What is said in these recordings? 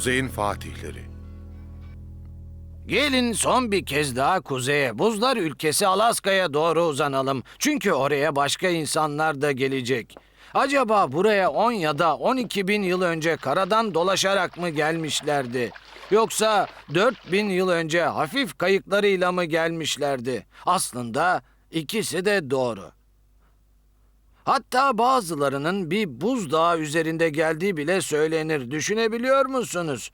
kuzeyin fatihleri. Gelin son bir kez daha kuzeye, buzlar ülkesi Alaska'ya doğru uzanalım. Çünkü oraya başka insanlar da gelecek. Acaba buraya 10 ya da 12 bin yıl önce karadan dolaşarak mı gelmişlerdi? Yoksa 4 bin yıl önce hafif kayıklarıyla mı gelmişlerdi? Aslında ikisi de doğru. Hatta bazılarının bir buzdağı üzerinde geldiği bile söylenir. Düşünebiliyor musunuz?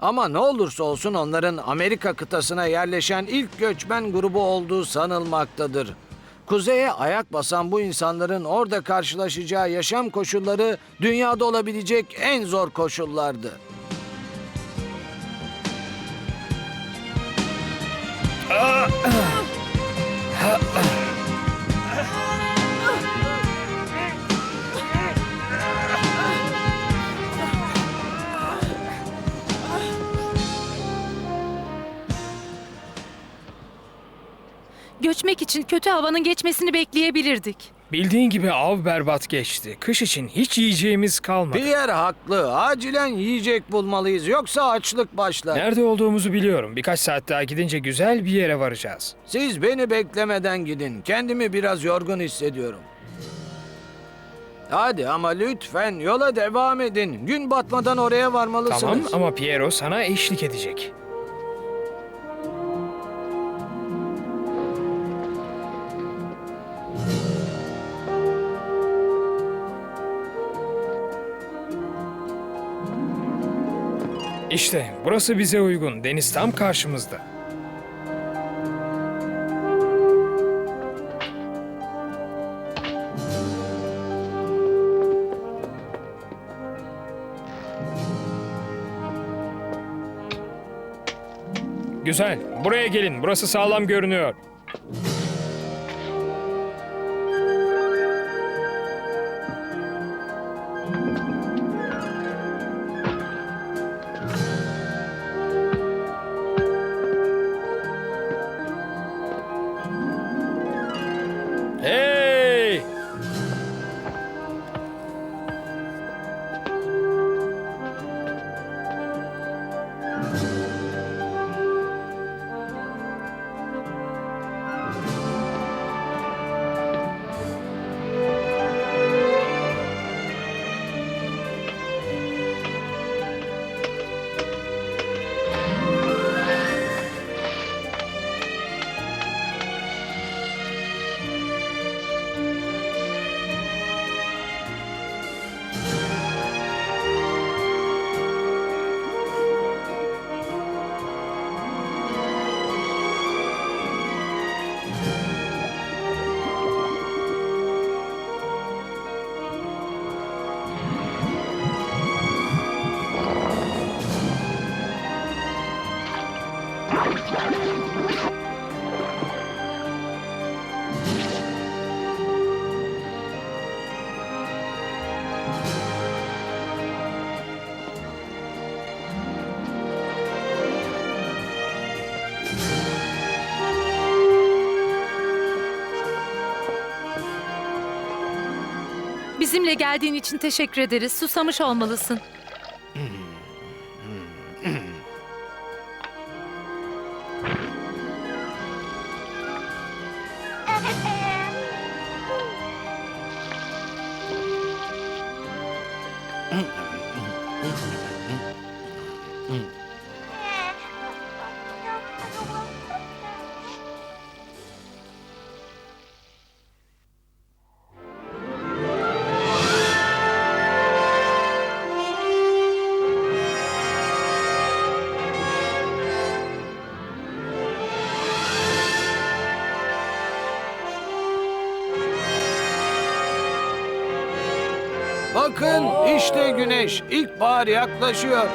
Ama ne olursa olsun onların Amerika kıtasına yerleşen ilk göçmen grubu olduğu sanılmaktadır. Kuzeye ayak basan bu insanların orada karşılaşacağı yaşam koşulları dünyada olabilecek en zor koşullardı. Göçmek için kötü havanın geçmesini bekleyebilirdik. Bildiğin gibi av berbat geçti. Kış için hiç yiyeceğimiz kalmadı. Pierre haklı. Acilen yiyecek bulmalıyız yoksa açlık başlar. Nerede olduğumuzu biliyorum. Birkaç saat daha gidince güzel bir yere varacağız. Siz beni beklemeden gidin. Kendimi biraz yorgun hissediyorum. Hadi ama lütfen yola devam edin. Gün batmadan oraya varmalısınız. Tamam ama Piero sana eşlik edecek. İşte burası bize uygun. Deniz tam karşımızda. Güzel. Buraya gelin. Burası sağlam görünüyor. Bizimle geldiğin için teşekkür ederiz. Susamış olmalısın. Bakın işte güneş. İlkbahar yaklaşıyor.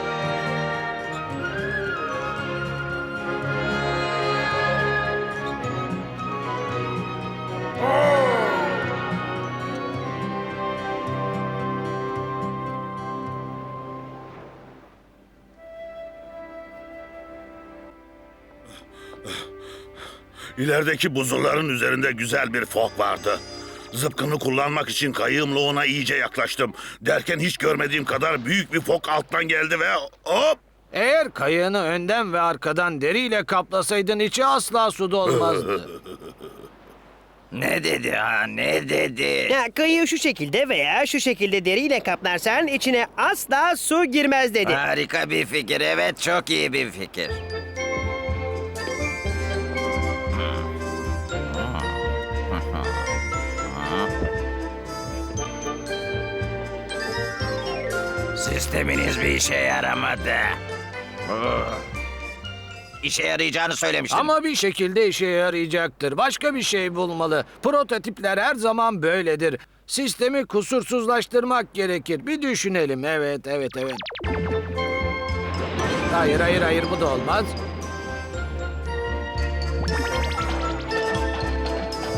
İlerideki buzulların üzerinde güzel bir fok vardı. Zıpkını kullanmak için kayığımla ona iyice yaklaştım. Derken hiç görmediğim kadar büyük bir fok alttan geldi ve hop! Eğer kayığını önden ve arkadan deriyle kaplasaydın içi asla suda olmazdı. Ne dedi ha ne dedi? Ya, kıyıyı şu şekilde veya şu şekilde deriyle kaplarsan içine asla su girmez dedi. Harika bir fikir evet çok iyi bir fikir. Sisteminiz bir işe yaramadı. İşe yarayacağını söylemiştim. Ama bir şekilde işe yarayacaktır. Başka bir şey bulmalı. Prototipler her zaman böyledir. Sistemi kusursuzlaştırmak gerekir. Bir düşünelim. Evet, evet, evet. Hayır, hayır, hayır. Bu da olmaz.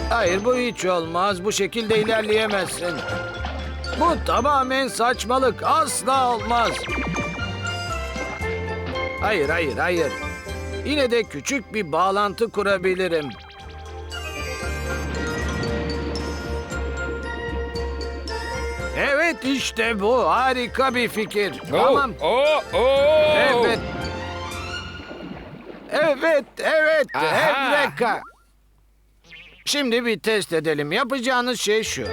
Hayır, bu hiç olmaz. Bu şekilde ilerleyemezsin. Bu tamamen saçmalık. Asla olmaz. Hayır, hayır, hayır. Yine de küçük bir bağlantı kurabilirim. Evet işte bu harika bir fikir. Tamam. Oo, oo. Evet. Evet, evet. Aha. Şimdi bir test edelim. Yapacağınız şey şu.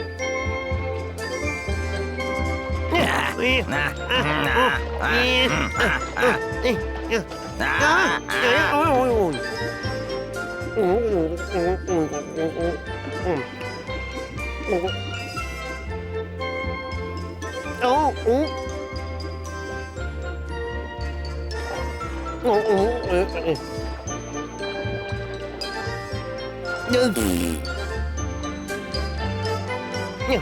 Ee,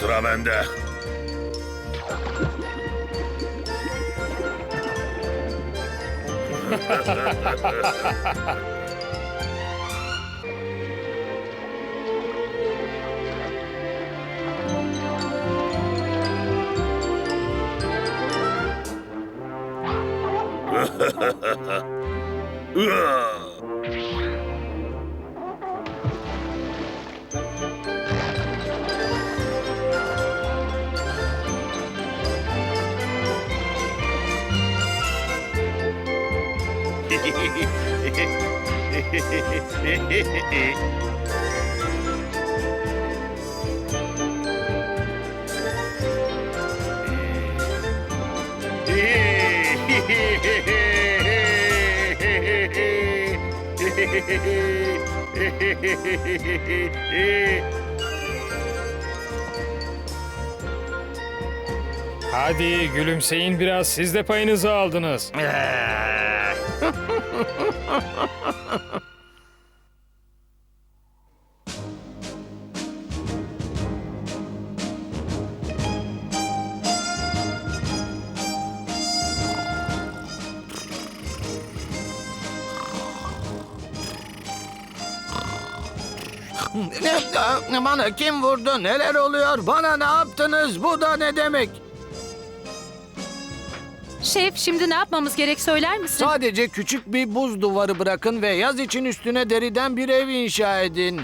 sıra bende. Hadi gülümseyin biraz siz de payınızı aldınız. Bana kim vurdu? Neler oluyor? Bana ne yaptınız? Bu da ne demek? Şef şimdi ne yapmamız gerek söyler misin? Sadece küçük bir buz duvarı bırakın ve yaz için üstüne deriden bir ev inşa edin.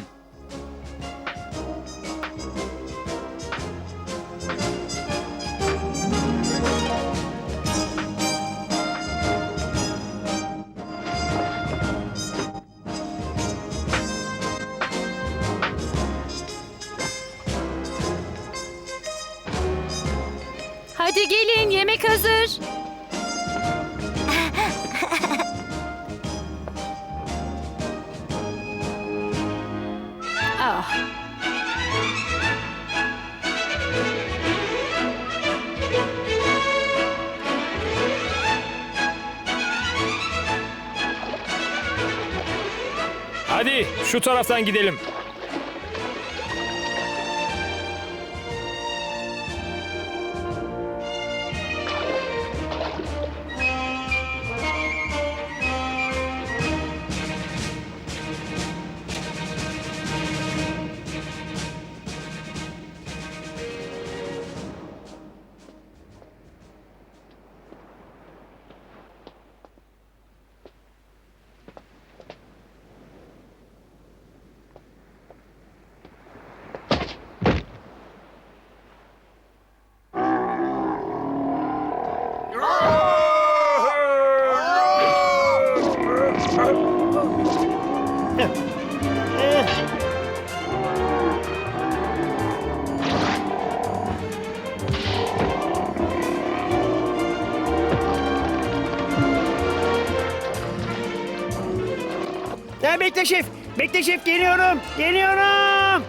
Şu taraftan gidelim. Geliyorum.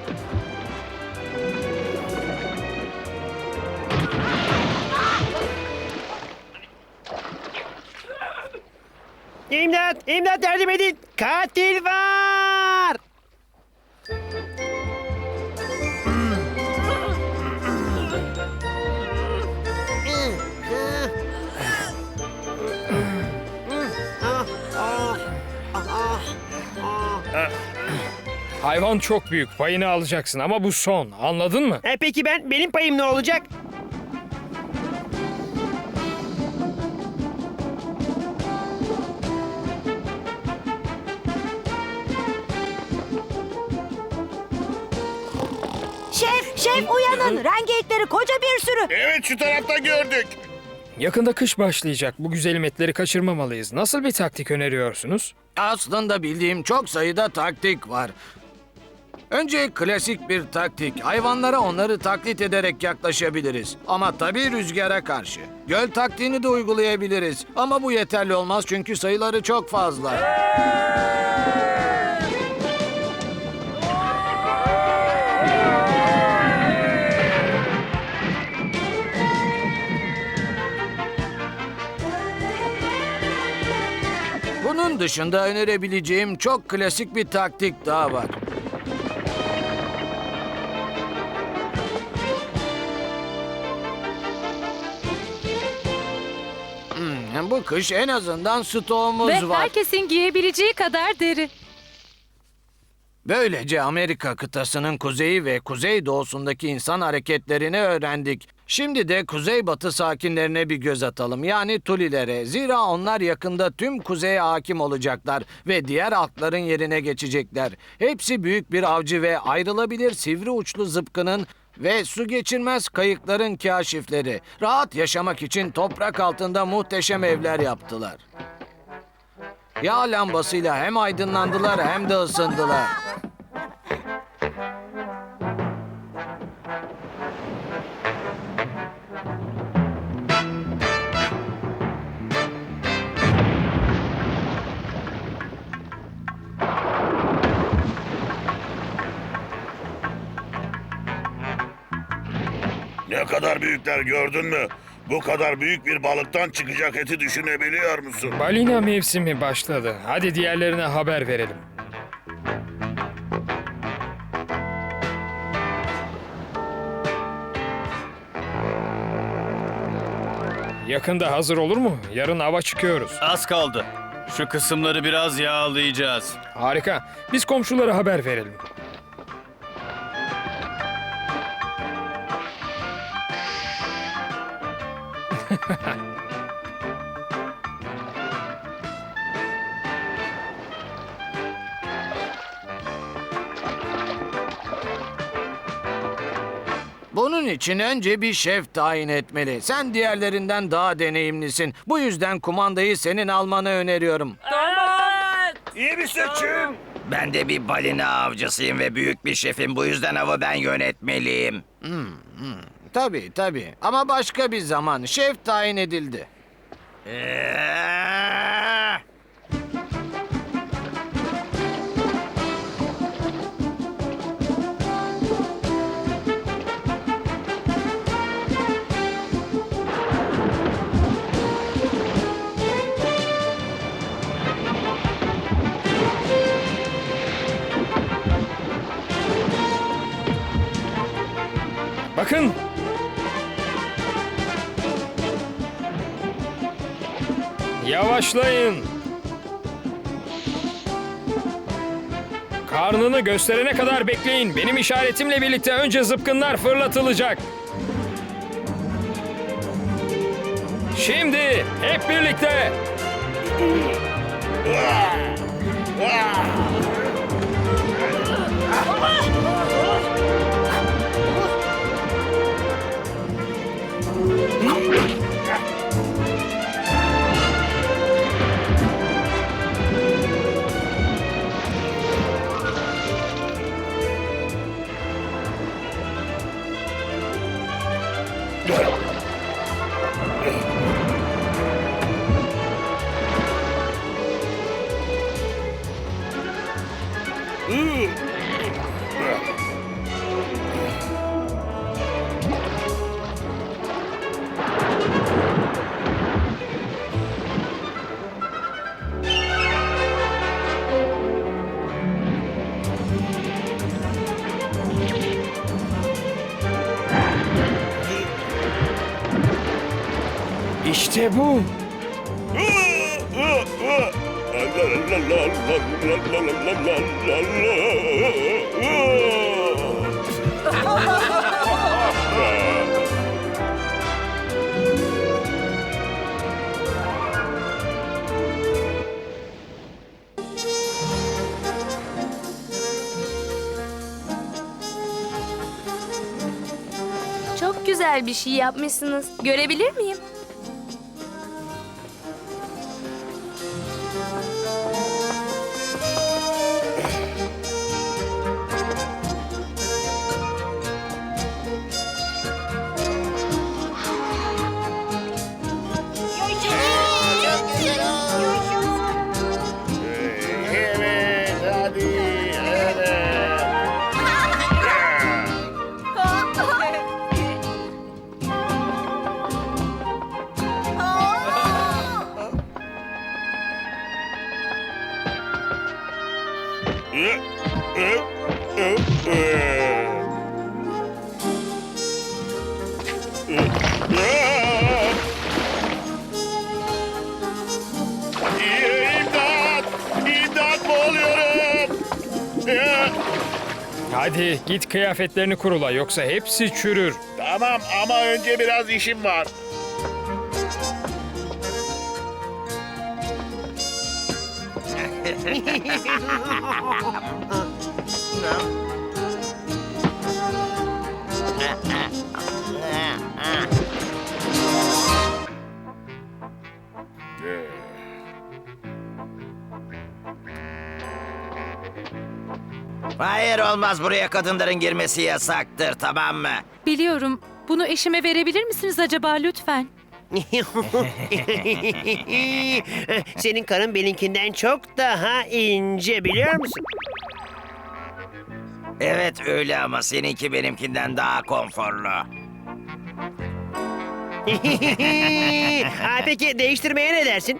İmdat! İmdat yardım edin! Katil var! Hayvan çok büyük. Payını alacaksın ama bu son. Anladın mı? E peki ben benim payım ne olacak? Şef, şef uyanın. Rengeyikleri koca bir sürü. Evet şu tarafta gördük. Yakında kış başlayacak. Bu güzelim etleri kaçırmamalıyız. Nasıl bir taktik öneriyorsunuz? Aslında bildiğim çok sayıda taktik var. Önce klasik bir taktik. Hayvanlara onları taklit ederek yaklaşabiliriz. Ama tabii rüzgara karşı. Göl taktiğini de uygulayabiliriz. Ama bu yeterli olmaz çünkü sayıları çok fazla. Bunun dışında önerebileceğim çok klasik bir taktik daha var. Kış en azından stoğumuz Ve var. herkesin giyebileceği kadar deri. Böylece Amerika kıtasının kuzeyi ve kuzeydoğusundaki insan hareketlerini öğrendik. Şimdi de kuzeybatı sakinlerine bir göz atalım. Yani Tulilere. Zira onlar yakında tüm kuzeye hakim olacaklar ve diğer halkların yerine geçecekler. Hepsi büyük bir avcı ve ayrılabilir sivri uçlu zıpkının ve su geçirmez kayıkların kaşifleri. Rahat yaşamak için toprak altında muhteşem evler yaptılar. Yağ lambasıyla hem aydınlandılar hem de ısındılar. Ne kadar büyükler gördün mü? Bu kadar büyük bir balıktan çıkacak eti düşünebiliyor musun? Balina mevsimi başladı. Hadi diğerlerine haber verelim. Yakında hazır olur mu? Yarın ava çıkıyoruz. Az kaldı. Şu kısımları biraz yağlayacağız. Harika. Biz komşulara haber verelim. Bunun için önce bir şef tayin etmeli. Sen diğerlerinden daha deneyimlisin. Bu yüzden kumandayı senin almanı öneriyorum. İyi bir seçim. Ben de bir balina avcısıyım ve büyük bir şefim. Bu yüzden avı ben yönetmeliyim. Tabii tabii. Ama başka bir zaman şef tayin edildi. Ee, Bakın. Yavaşlayın. Karnını gösterene kadar bekleyin. Benim işaretimle birlikte önce zıpkınlar fırlatılacak. Şimdi hep birlikte. İşte güzel bir şey yapmışsınız. Görebilir miyim? Hadi git kıyafetlerini kurula yoksa hepsi çürür. Tamam ama önce biraz işim var. Hayır olmaz buraya kadınların girmesi yasaktır tamam mı? Biliyorum. Bunu eşime verebilir misiniz acaba lütfen? Senin karın benimkinden çok daha ince biliyor musun? Evet öyle ama seninki benimkinden daha konforlu. ha, peki değiştirmeye ne dersin?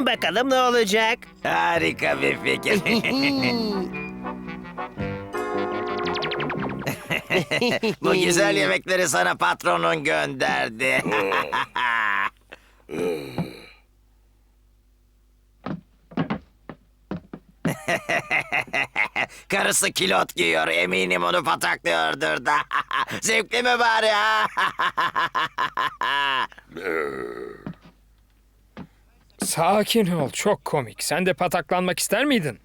Bakalım ne olacak? Harika bir fikir. Bu güzel yemekleri sana patronun gönderdi. Karısı kilot giyiyor. Eminim onu pataklıyordur da. Zevkli mi bari ha? Sakin ol çok komik. Sen de pataklanmak ister miydin?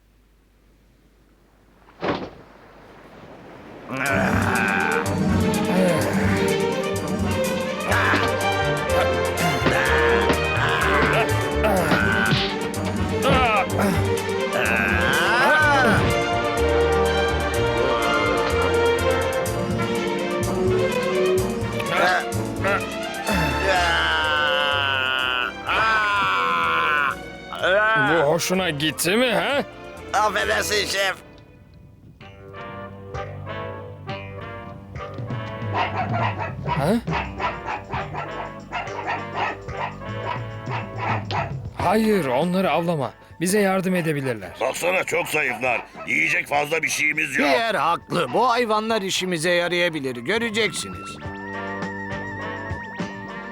Hoşuna gitti mi ha? Affedersin şef. Ha? Hayır onları avlama. Bize yardım edebilirler. Baksana çok zayıflar. Yiyecek fazla bir şeyimiz yok. Pierre haklı. Bu hayvanlar işimize yarayabilir. Göreceksiniz.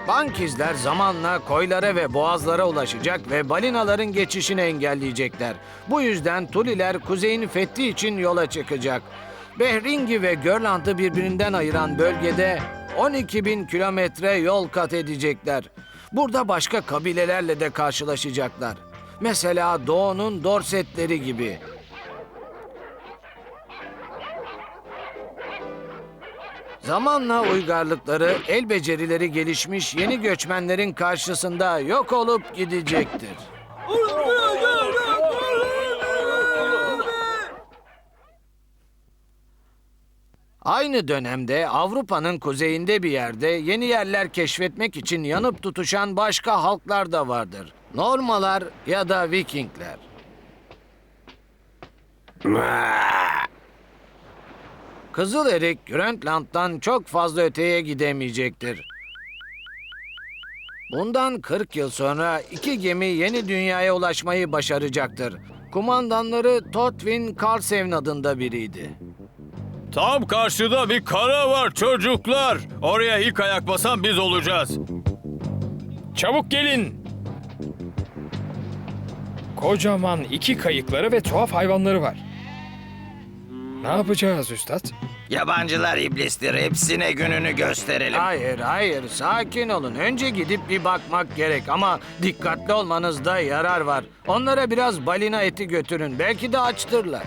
Bankizler zamanla koylara ve boğazlara ulaşacak ve balinaların geçişini engelleyecekler. Bu yüzden Tuliler kuzeyin fethi için yola çıkacak. Behringi ve Görland'ı birbirinden ayıran bölgede 12 bin kilometre yol kat edecekler. Burada başka kabilelerle de karşılaşacaklar. Mesela Doğu'nun Dorsetleri gibi. Zamanla uygarlıkları, el becerileri gelişmiş yeni göçmenlerin karşısında yok olup gidecektir. Aynı dönemde Avrupa'nın kuzeyinde bir yerde yeni yerler keşfetmek için yanıp tutuşan başka halklar da vardır. Normalar ya da Vikingler. Kızıl erik Grönland'dan çok fazla öteye gidemeyecektir. Bundan 40 yıl sonra iki gemi yeni dünyaya ulaşmayı başaracaktır. Kumandanları Totwin Karlsevn adında biriydi. Tam karşıda bir kara var çocuklar. Oraya ilk ayak basan biz olacağız. Çabuk gelin. Kocaman iki kayıkları ve tuhaf hayvanları var. Ne yapacağız üstad? Yabancılar iblistir. Hepsine gününü gösterelim. Hayır hayır sakin olun. Önce gidip bir bakmak gerek ama dikkatli olmanızda yarar var. Onlara biraz balina eti götürün. Belki de açtırlar.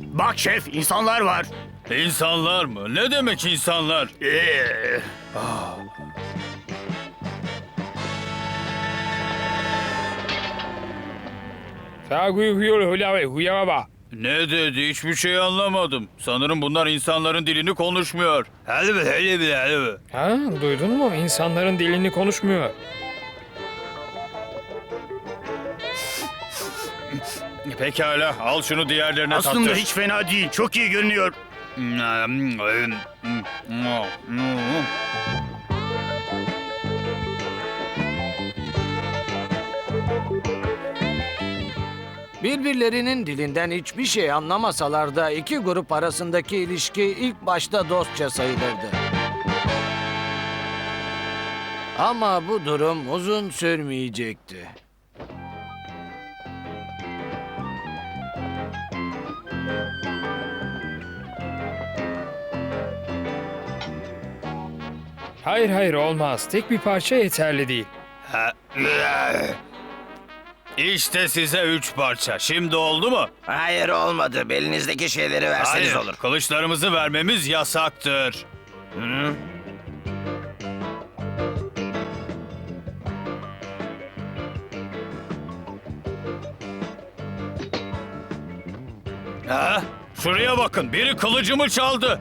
Bak şef insanlar var. İnsanlar mı? Ne demek insanlar? Ee, Ne dedi? Hiçbir şey anlamadım. Sanırım bunlar insanların dilini konuşmuyor. Mi? Hadi mi? Ha, duydun mu? İnsanların dilini konuşmuyor. Pekala al şunu diğerlerine aslında tattır. hiç fena değil. Çok iyi görünüyor. Birbirlerinin dilinden hiçbir şey anlamasalar da iki grup arasındaki ilişki ilk başta dostça sayılırdı. Ama bu durum uzun sürmeyecekti. Hayır hayır olmaz. Tek bir parça yeterli değil. İşte size üç parça. Şimdi oldu mu? Hayır olmadı. Belinizdeki şeyleri verseniz Hayır. olur. Kılıçlarımızı vermemiz yasaktır. Ha? Şuraya bakın. Biri kılıcımı çaldı.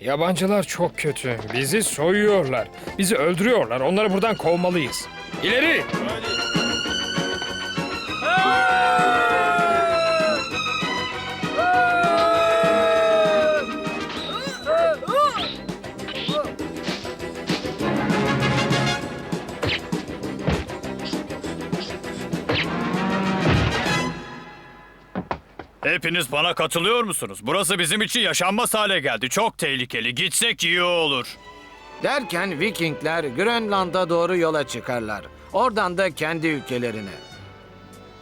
Yabancılar çok kötü. Bizi soyuyorlar. Bizi öldürüyorlar. Onları buradan kovmalıyız. İleri! Hepiniz bana katılıyor musunuz? Burası bizim için yaşanmaz hale geldi. Çok tehlikeli. Gitsek iyi olur. Derken Vikingler Grönland'a doğru yola çıkarlar. Oradan da kendi ülkelerine.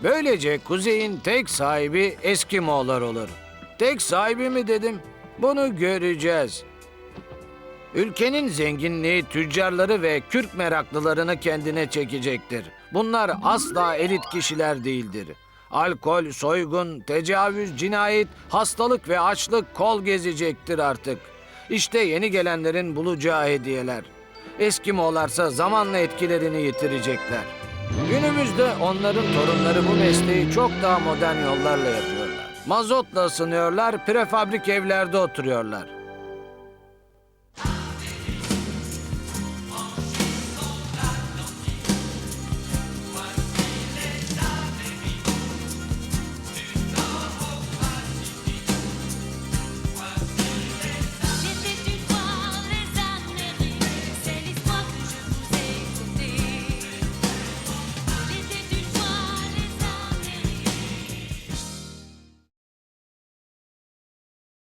Böylece kuzeyin tek sahibi Eskimoğullar olur. Tek sahibi mi dedim? Bunu göreceğiz. Ülkenin zenginliği tüccarları ve kürk meraklılarını kendine çekecektir. Bunlar asla elit kişiler değildir. Alkol, soygun, tecavüz, cinayet, hastalık ve açlık kol gezecektir artık. İşte yeni gelenlerin bulacağı hediyeler. Eskimoğlarsa zamanla etkilerini yitirecekler. Günümüzde onların torunları bu mesleği çok daha modern yollarla yapıyorlar. Mazotla ısınıyorlar, prefabrik evlerde oturuyorlar.